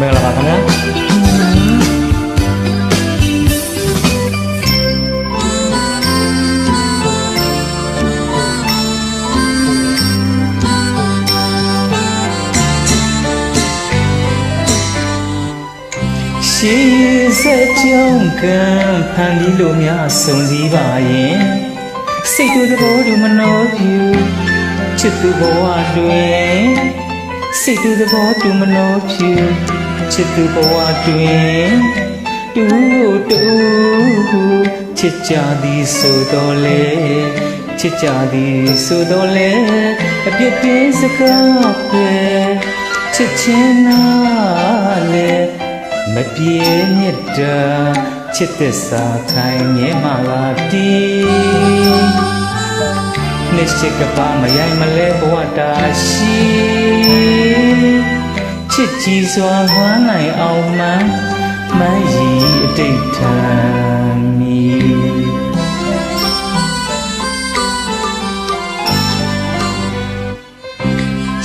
မင်္ဂလာပါခင်ဗျာရှေးစက်ကြောင်းကံဖန်ဒီလိုများစုံစည်းပါရင်စိတ်တူသဘောတူမနှောဖြူချစ်သူဘဝတွင်စိတ်တူသဘောတူမနှောဖြူချစ်သူဘဝတွင်တူတူချစ်ကြသည်ဆိုတော်လေချစ်ကြသည်ဆိုတော်လေအပြစ်တင်စကားပဲချစ်ချင်းနာလေ မပြေမြတ်တာချစ်သစ္စာခိုင်မြဲမှလာတီနှစ်ရှိကပါမယိုင်မလဲဘဝတာရှိချစ်ကြည်စွာဟွမ်းနိုင်အောင်မှန်းမန်းရည်အတိတ်ထံမီ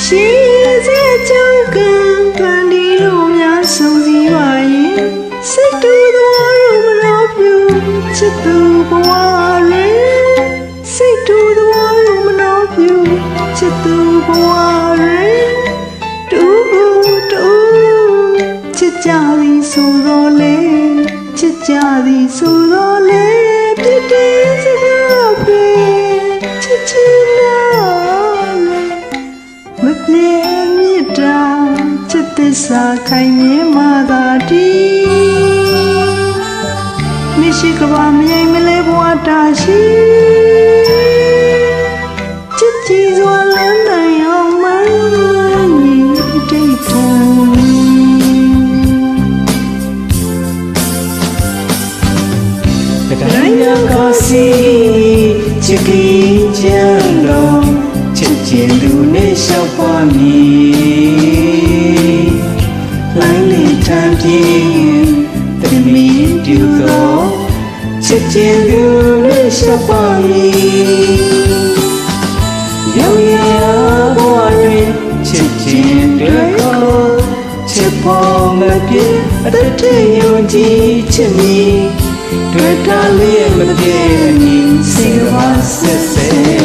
ရှိစေကြောင့် ကြသည်ဆိုတော့လေချစ်ကြသည်ဆိုတော့လေတည်တည်စကားပဲချစ်ချင်လာလေမပြေမြတ်တာချစ်သစ္စာခိုင်မြဲမှသာတည်မရှိကဘာမယိမ်မလဲဘဝတာရှိ တိုင်းရကားစီချစ်ကင်းကြံလုံးချစ်ကျင်သူနဲ့ရှောက်ပါမည်လိုင်းလေးထမ်းပြင်းတမီတူသောချစ်ကျင်သူနဲ့ရှောက်ပါမည်ရောက်ရဘဝတွင်ချစ်ကျင်တွေခေါ်ချစ်ပေါ်မပြေအတ္တယုံကြည်ချစ်မည် တွေ့တာလေးမပြေမီစေဝါဆက်စေ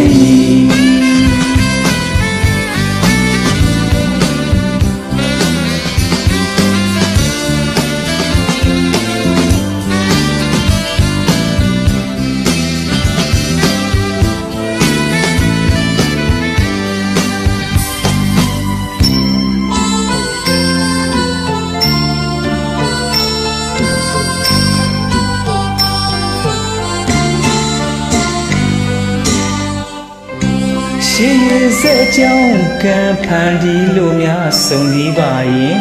ရှိရစေကြောင်းကံဖန်ဒီလိုများစုံစည်းပါရင်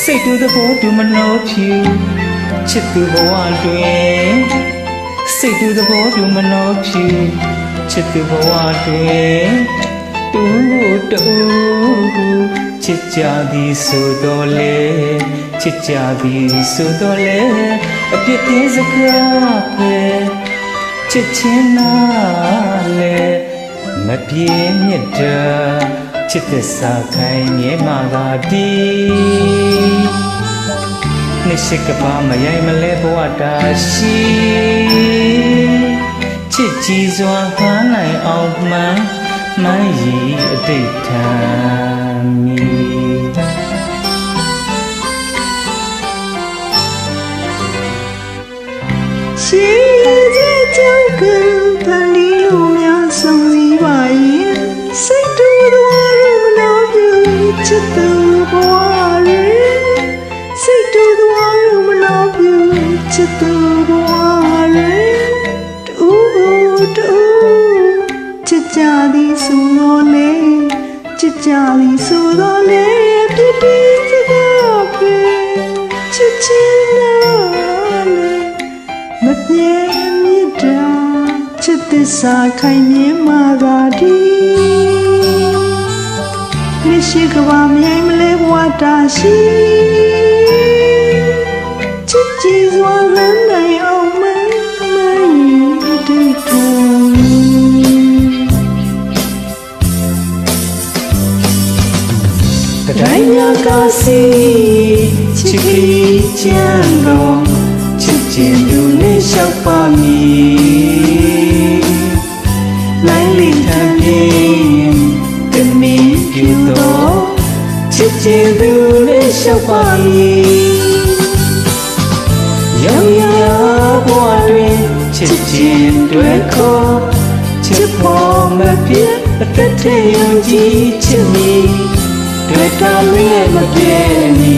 စိတ်တူသဘောတူမနှောဖြူချစ်သူဘဝတွင်စိတ်တူသဘောတူမနှောဖြူချစ်သူဘဝတွင်တူတူချစ်ကြသည်ဆိုတော်လေချစ်ကြသည်ဆိုတော်လေအပြစ်တင်စကားပဲချစ်ချင်းနာလေ မပြေမြတ်တာချစ်သစ္စာခိုင်မြဲမှသာတည်နှစ်ရှိကပါမယိုင်မလဲဘဝတာရှိချစ်ကြည်စွာဟမ်းနိုင်အောင်မှန်းမှန်းရည်အတိတ်ထံမီရှိ စ်သူဘဝရယ်စိတ်တူသောရုံမလို့ပြူချစ်သူဘဝရယ်တူတူချစ်ကြသည်ဆိုတော့လေချစ်ကြသည်ဆိုတော့လေပြည့်ပြည့်စကားပဲချစ်ချင်လာလေမပြေမြတ်တာချစ်သစ္စာခိုင်မြဲမှသာဒီမ ရှိကဘာမြိန်မလဲဘဝတာရှိချစ်ကြည်စွာလမ်းနိုင်အောင်မင်းမင်းတိတ်တူကတိုင်းမြကစီချစ်ကြည်ချမ်းတော်ချစ်ခြင်းသူနဲ့ရှောက်ပါမည် ချစ်ခြင်းသူနဲ့ရှောက်ပါမည်ရောင်ရဘဝတွင်ချစ်ခြင်းတွေ့ခေါ်ချစ်ဖို့မပြတ်အသက်ထည်ယုံကြည်ချစ်မည်တွေ့တာမင်းရဲ့မပြည့်မီစေတမဆက်ဆဲ